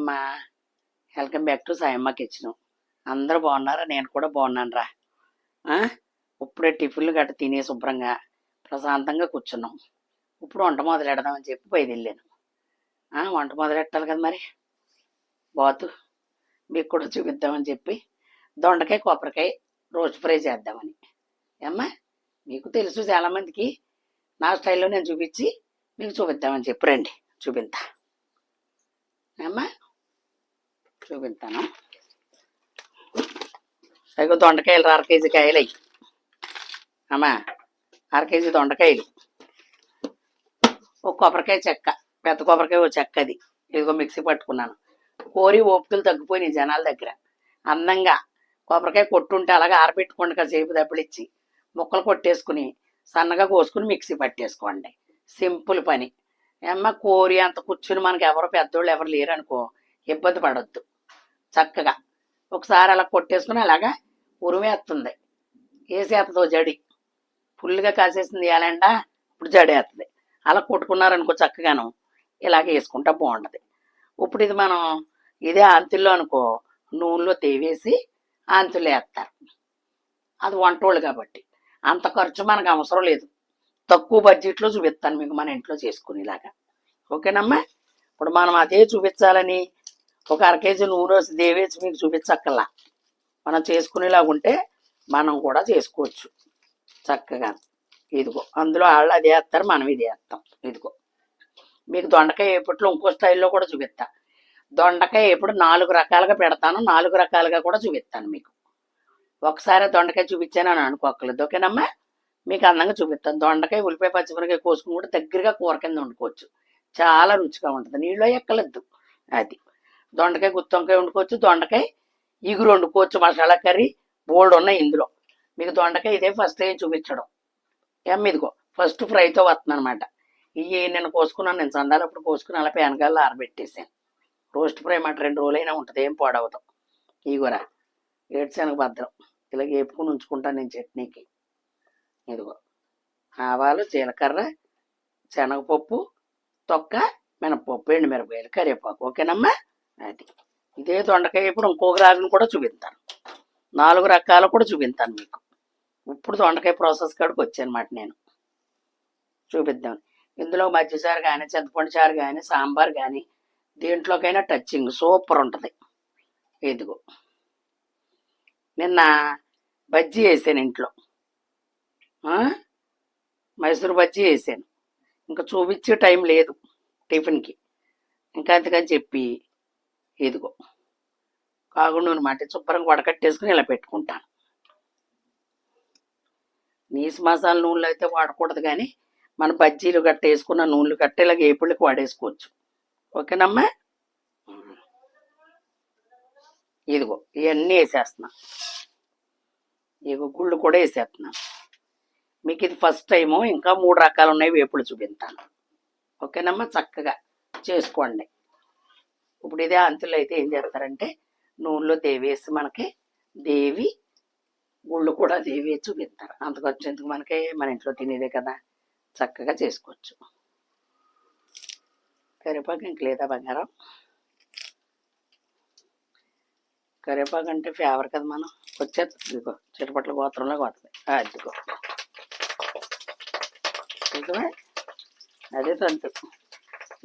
అమ్మా. Welcome back to Sayamma kitchen. అందరూ బాగున్నారా? నేను కూడా బాగున్నాను రా ఇప్పుడే టిఫిన్లు గట్ట తినే శుభ్రంగా ప్రశాంతంగా కూర్చున్నాం. ఇప్పుడు వంట మొదలెడదామని చెప్పి బయదెళ్ళాను వంట మొదలెట్టాలి కదా మరి? బాతు మీకు కూడా చూపిద్దామని చెప్పి దొండకాయ కొబ్బరికాయ రోజు ఫ్రై చేద్దామని. ఏమ్మా మీకు తెలుసు చాలామందికి నా స్టైల్లో నేను చూపించి మీకు చూపిద్దామని చెప్పి రండి. చూపిద్దా ఏమ్మా చూపిస్తాను. అదిగో దొండకాయలు అర కేజీ కాయలు. అయ్యి అమ్మా అర కేజీ దొండకాయలు. ఒక కొబ్బరికాయ చెక్క పెద్ద కొబ్బరికాయ ఒక చెక్క అది ఇదిగో మిక్సీ పట్టుకున్నాను. కోరి ఓపికలు తగ్గిపోయినాయి జనాల దగ్గర. అందంగా కొబ్బరికాయ కొట్టుంటే అలాగే ఆరబెట్టుకోండి దెబ్బలు ఇచ్చి ముక్కలు కొట్టేసుకుని సన్నగా కోసుకుని మిక్సీ పట్టేసుకోండి. సింపుల్ పని. అమ్మ కోరి అంత కూర్చుని మనకి ఎవరు పెద్దోళ్ళు ఎవరు లేరు అనుకో ఇబ్బంది పడొద్దు. చక్కగా. ఒకసారి అలా కొట్టేసుకుని అలాగా ఉరిమేస్తుంది వేసేస్తుందో జడి. ఫుల్గా కాసేసింది వేయాలండా ఇప్పుడు జడేస్తుంది అలా కొట్టుకున్నారనుకో చక్కగాను ఇలాగే వేసుకుంటా బాగుంటుంది ఇప్పుడు ఇది మనం ఇదే ఆంతుల్లో అనుకో నూనెలో తేవేసి ఆంతులు వేస్తారు. అది వంటోళ్ళు కాబట్టి. అంత ఖర్చు మనకు అవసరం లేదు. తక్కువ బడ్జెట్లో చూపిస్తాను మీకు మన ఇంట్లో చేసుకునేలాగా. ఓకేనమ్మా? ఇప్పుడు మనం అదే చూపించాలని ఒక అర కేజీ నూనె వేసి దేవేసి మీకు చూపించక్కల్లా మనం చేసుకునేలాగా ఉంటే మనం కూడా చేసుకోవచ్చు. చక్కగా. ఇదిగో అందులో వాళ్ళు అది వేస్తారు మనం ఇది వేస్తాం. ఇదిగో. మీకు దొండకాయ ఎప్పట్లో ఇంకో స్టైల్లో కూడా చూపిస్తా. దొండకాయ ఎప్పుడు నాలుగు రకాలుగా పెడతాను నాలుగు రకాలుగా కూడా చూపిస్తాను మీకు. ఒకసారి దొండకాయ చూపించాను అని అనుకోకలేదు ఓకేనమ్మా? మీకు అందంగా చూపిస్తాను. దొండకాయ ఉల్లిపాయ పచ్చిమిరకాయ కోసుకుని కూడా దగ్గరగా కూర కింద వండుకోవచ్చు. చాలా రుచిగా ఉంటుంది. నీళ్ళు ఎక్కలేదు అది. దొండకాయ గుత్తొంకాయ వండుకోవచ్చు దొండకాయ ఇగురు వండుకోవచ్చు మసాలా కర్రీ బోల్డ్ ఉన్నాయి ఇందులో. మీకు దొండకాయ ఇదే ఫస్ట్ ఏం చూపించడం. ఏం ఇదిగో ఫస్ట్ ఫ్రైతో వస్తుంది అనమాట ఇవి నేను కోసుకున్నాను నేను సందాలప్పుడు కోసుకుని అలా పెనకాయలు ఆరబెట్టేసాను. రోస్ట్ ఫ్రై మాట రెండు రోజులైనా ఉంటుంది ఏం పాడవదు. ఇగురా ఏడ్చానికి భద్రం. ఇలా వేపుకుని ఉంచుకుంటాను నేను చట్నీకి. ఇదిగో ఆవాలు జీలకర్ర శనగపప్పు తొక్క మినపప్పు ఎండు మిరపకాయలు కరివేపాకు. ఓకేనమ్మా? అది. ఇదే దొండకాయ ఇప్పుడు ఇంకొక రాజును కూడా చూపిస్తాను. నాలుగు రకాలు కూడా చూపిస్తాను మీకు. ఇప్పుడు దొండకాయ ప్రాసెస్ కాడికి వచ్చానమాట నేను. చూపిద్దాం. ఇందులో మజ్జిసారు కానీ చింతపండు చారు కానీ సాంబార్ కానీ దేంట్లోకైనా టచ్చింగ్ సూపర్ ఉంటుంది. ఇదిగో. నిన్న బజ్జీ వేసాను ఇంట్లో. మైసూర్ బజ్జీ వేసాను. ఇంకా చూపించే టైం లేదు టిఫిన్కి. ఇంకా అందుకని చెప్పి ఇదిగో. కాకుండా అనమాట మాట శుభ్రంగా వడకట్టేసుకుని ఇలా పెట్టుకుంటాను. నీసు మసాలా నూనెలు అయితే వాడకూడదు కానీ మన బజ్జీలు గట్ట వేసుకున్న నూనెలు గట్ట ఇలా ఏపుళ్ళకి వాడేసుకోవచ్చు. ఓకేనమ్మా? ఇదిగో ఇవన్నీ వేసేస్తున్నా. ఇగో గుళ్ళు కూడా వేసేస్తున్నా. మీకు ఇది ఫస్ట్ టైము ఇంకా మూడు రకాలు ఉన్నాయి వేపులు చూపిస్తాను. ఓకేనమ్మా? చక్కగా చేసుకోండి. ఇప్పుడు ఇదే అంతులు అయితే ఏం చేస్తారంటే నూనెలో దేవేసి మనకి దేవి గుళ్ళు కూడా దేవి చూపిస్తారు. అంతకు వచ్చేందుకు మనకి? మన ఇంట్లో తినేదే కదా. చక్కగా చేసుకోవచ్చు. కరివేపాకు ఇంక లేదా బంగారం? కరివేపాకు అంటే ఫేవర్ కదా మనం. వచ్చేస్తుంది. ఇదిగో చిటపట్ల గోత్రంలో పోతుంది అదిగో నిజమే? అదే తంతు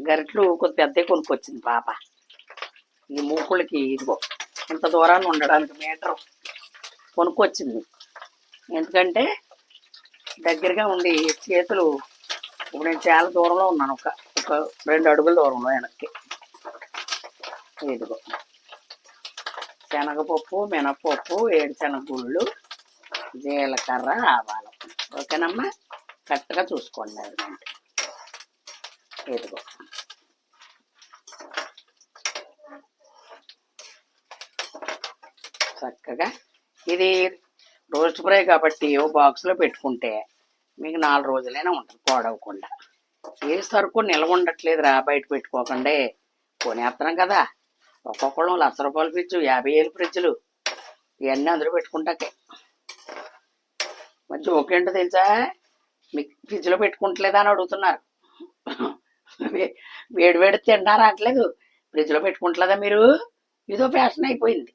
గరిట్లు కొద్ది పెద్దవి కొనుక్కొచ్చింది పాప. ఈ మూకులకి ఇదిగో ఇంత దూరాన్ని ఉండడానికి మీటర్ కొనుక్కొచ్చింది. ఎందుకంటే దగ్గరగా ఉండి చేతులు ఇప్పుడు నేను చాలా దూరంలో ఉన్నాను ఒక ఒక రెండు అడుగుల దూరంలో వెనక్కి. ఇదిగో శనగపప్పు మినపప్పు ఏడుశనగ గుళ్ళు జీలకర్ర ఆవాలు. ఓకేనమ్మా? కరెక్ట్గా చూసుకోండి. అది ఇదిగో. చక్కగా. ఇది రోస్ట్ ఫ్రై కాబట్టి ఓ బాక్స్లో పెట్టుకుంటే మీకు నాలుగు రోజులైనా ఉంటుంది పాడవకుండా. ఏ సరుకు నిల్వ ఉండట్లేదురా బయట పెట్టుకోకండి. కొనేస్తున్నాం కదా. ఒక్కొక్కళ్ళు లక్ష రూపాయల ఫ్రిడ్జ్ యాభై ఏళ్ళు ఫ్రిడ్జ్లు. ఇవన్నీ అందులో పెట్టుకుంటాకే. మంచి ఓకేంటో తెలుసా? మీకు ఫ్రిడ్జ్లో పెట్టుకుంటలేదా అని అడుగుతున్నారు. వేడి వేడి తింటారా అనట్లేదు ఫ్రిడ్జ్లో పెట్టుకుంటుందా మీరు? ఇదో ఫ్యాషన్ అయిపోయింది.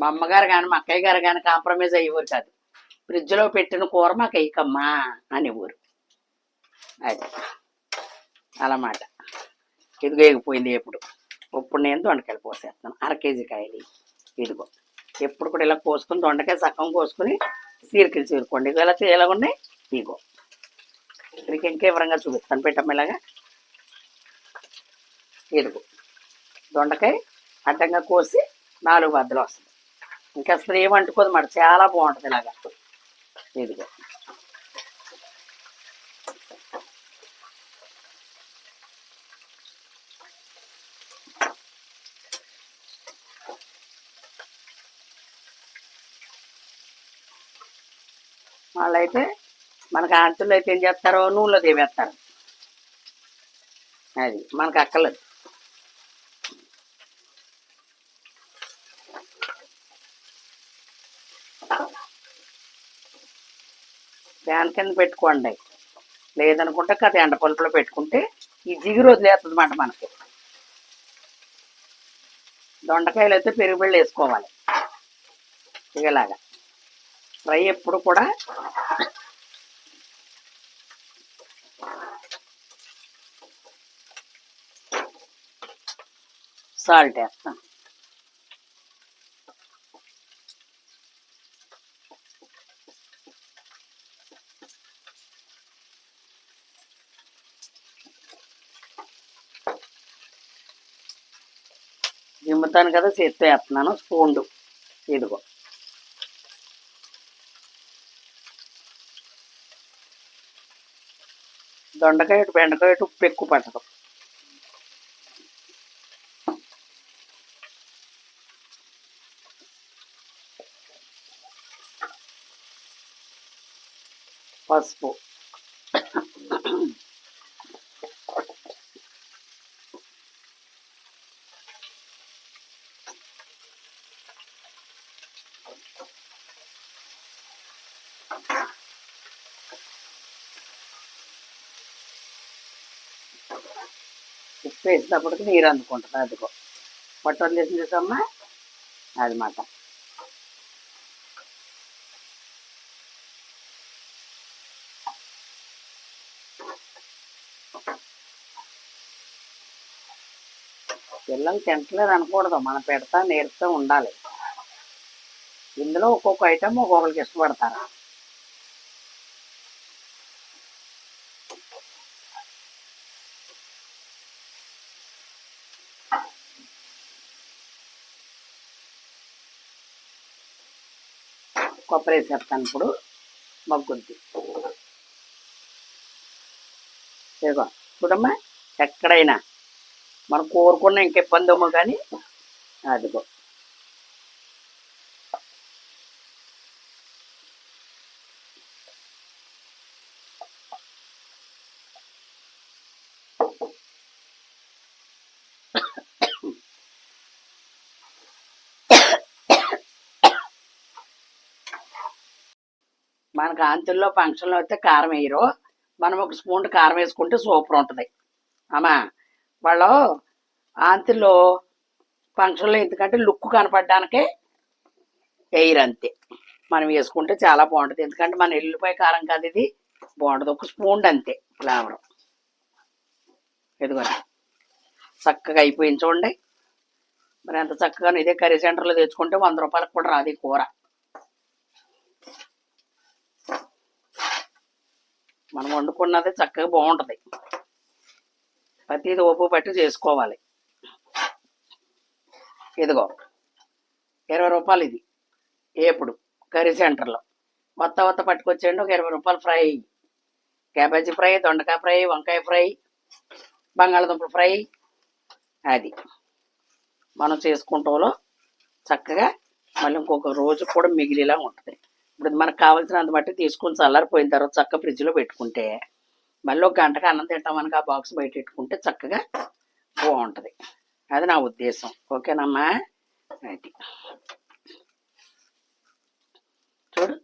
మా అమ్మగారు కానీ మా అక్కయ్య గారు కానీ కాంప్రమైజ్ అయ్యేవారు కాదు. ఫ్రిడ్జ్లో పెట్టిన కూర మాకు అయ్యకమ్మా అనేవారు అది. అలమాట. ఇదిగో ఎగిపోయింది ఎప్పుడు. ఇప్పుడు నేను దొండకాయలు పోసేస్తాను అర కేజీ కాయలు. ఇదిగో. ఎప్పుడు కూడా ఇలా కోసుకుని దొండకాయ సగం కోసుకుని చీరకలు చీరుకోండి ఇదిగో ఇలా ఇలా ఉన్నాయి. ఇదిగో. ఇక్కడికి ఇంకా వివరంగా చూపిస్తాను. పెట్టమ్మ ఇలాగా. ఇదిగో. దొండకాయ అడ్డంగా కోసి నాలుగు బద్దలు వస్తుంది. ఇంకా అసలు ఏం మాట చాలా బాగుంటుంది ఇలాగా. ఇదిగో. వాళ్ళైతే మనకు ఆంతులు అయితే ఏం చేస్తారో నూనెలో దేవేస్తారు. అది మనకు అక్కర్లేదు. ఫ్యాన్ కింద పెట్టుకోండి. లేదనుకుంటే కదా ఎండ పలుపులో పెట్టుకుంటే ఈ జిగురు వదిలేస్తుంది అన్నమాట మనకి. దొండకాయలు అయితే పెరుగు బిళ్ళ వేసుకోవాలి. ఇలాగా. ఫ్రై ఎప్పుడు కూడా సాల్ట్ వేస్తాను. దిమ్ముతాను కదా చేత్తో వేస్తున్నాను స్పూన్లు. ఇదిగో. దొండకాయ ఇటు బెండకాయ ఇటు ఉప్పు ఎక్కువ పట్టదు. పసుపు. ఉప్పు వేసినప్పటికి నీరు అందుకుంటుంది అదిగో. పొట్ట వేసింది చూసమ్మా అది మాట. పిల్లలు తింటలేదు అనకూడదు మనం పెడతా నేర్పుతూ ఉండాలి. ఇందులో ఒక్కొక్క ఐటమ్ ఒక్కొక్కరికి ఇష్టపడతారు. కొబ్బరి వేసేస్తాను ఇప్పుడు. మగ్గుద్ది. ఇదిగో చూడమ్మా ఎక్కడైనా. మనం కోరుకున్న ఇంక ఇబ్బంది ఏమో కానీ అదిగో. మనకు అంతుల్లో ఫంక్షన్లో అయితే కారం వేయరు. మనం ఒక స్పూన్ కారం వేసుకుంటే సూపర్ ఉంటుంది. అమ్మా వాళ్ళు ఆంతుల్లో ఫంక్షన్లో ఎందుకంటే లుక్ కనపడడానికే వేయరు అంతే. మనం వేసుకుంటే చాలా బాగుంటుంది. ఎందుకంటే మన ఎల్లుపాయ కారం కాదు ఇది. బాగుంటుంది. ఒక స్పూన్ అంతే ఫ్లేవర్. ఎదుగుని చక్కగా అయిపోయింది చూడండి. మరి ఎంత చక్కగా ఇదే కర్రీ సెంటర్లో తెచ్చుకుంటే వంద రూపాయలకు కూడా రాదు ఈ కూర. మనం వండుకున్నది చక్కగా బాగుంటుంది. ప్రతిది ఉప్పు పట్టి చేసుకోవాలి. ఇదిగో ఇరవై రూపాయలు ఇది. ఏపుడు కర్రీ సెంటర్లో. కొత్త కొత్త పట్టుకొచ్చేయండి ఒక ఇరవై రూపాయలు ఫ్రై. క్యాబేజీ ఫ్రై దొండకాయ ఫ్రై వంకాయ ఫ్రై బంగాళదుంపల ఫ్రై. అది. మనం చేసుకుంటాలో చక్కగా మళ్ళీ ఇంకొక రోజు కూడా మిగిలిలా ఉంటుంది. ఇప్పుడు మనకు కావాల్సినంత బట్టి తీసుకుని చల్లారిపోయిన తర్వాత చక్క ఫ్రిడ్జ్లో పెట్టుకుంటే మళ్ళీ ఒక గంటకు అన్నం తింటామని ఆ బాక్స్ బయట పెట్టుకుంటే చక్కగా బాగుంటుంది. అది నా ఉద్దేశం. ఓకేనమ్మా? అది చూడు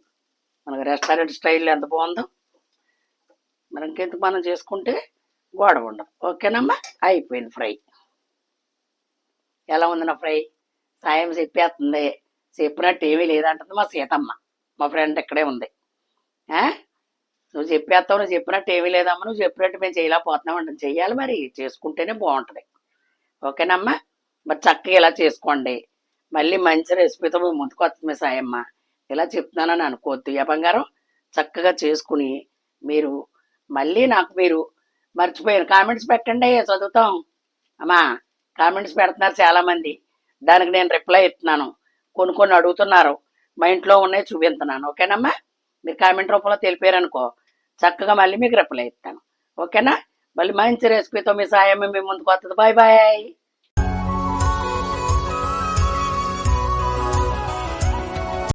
మనకు రెస్టారెంట్ స్టైల్ ఎంత బాగుందో. మనం ఇంకెందుకు మనం చేసుకుంటే గోడ ఉండదు. ఓకేనమ్మా? అయిపోయింది ఫ్రై. ఎలా ఉంది నా ఫ్రై? సాయం చెప్పేస్తుంది. చెప్పినట్టు ఏమీ లేదంటుంది మా సీతమ్మ. మా ఫ్రెండ్ ఇక్కడే ఉంది. నువ్వు చెప్పేస్తావు నువ్వు చెప్పినట్టు ఏమీ లేదమ్మా నువ్వు చెప్పినట్టు మేము చేయలేకపోతున్నాం అంటే. చెయ్యాలి మరి చేసుకుంటేనే బాగుంటుంది. ఓకేనమ్మా? మరి చక్కగా ఇలా చేసుకోండి. మళ్ళీ మంచి రెసిపీతో మేము ముందుకు వస్తుంది మీ సాయమ్మ. ఇలా చెప్తున్నానని అనుకోవద్దు ఏ బంగారం? చక్కగా చేసుకుని మీరు మళ్ళీ నాకు మీరు మర్చిపోయారు. కామెంట్స్ పెట్టండి చదువుతాం. అమ్మా కామెంట్స్ పెడుతున్నారు చాలామంది. దానికి నేను రిప్లై ఇస్తున్నాను. కొన్ని కొన్ని అడుగుతున్నారు. మా ఇంట్లో ఉన్నాయి చూపిస్తున్నాను ఓకేనమ్మా? మీరు కామెంట్ రూపంలో తెలిపారనుకో చక్కగా మళ్ళీ మీకు రిప్లై ఇస్తాను. ఓకేనా? మళ్ళీ మంచి రెసిపీతో మీ సాయం మీ ముందుకు వస్తుంది. Bye bye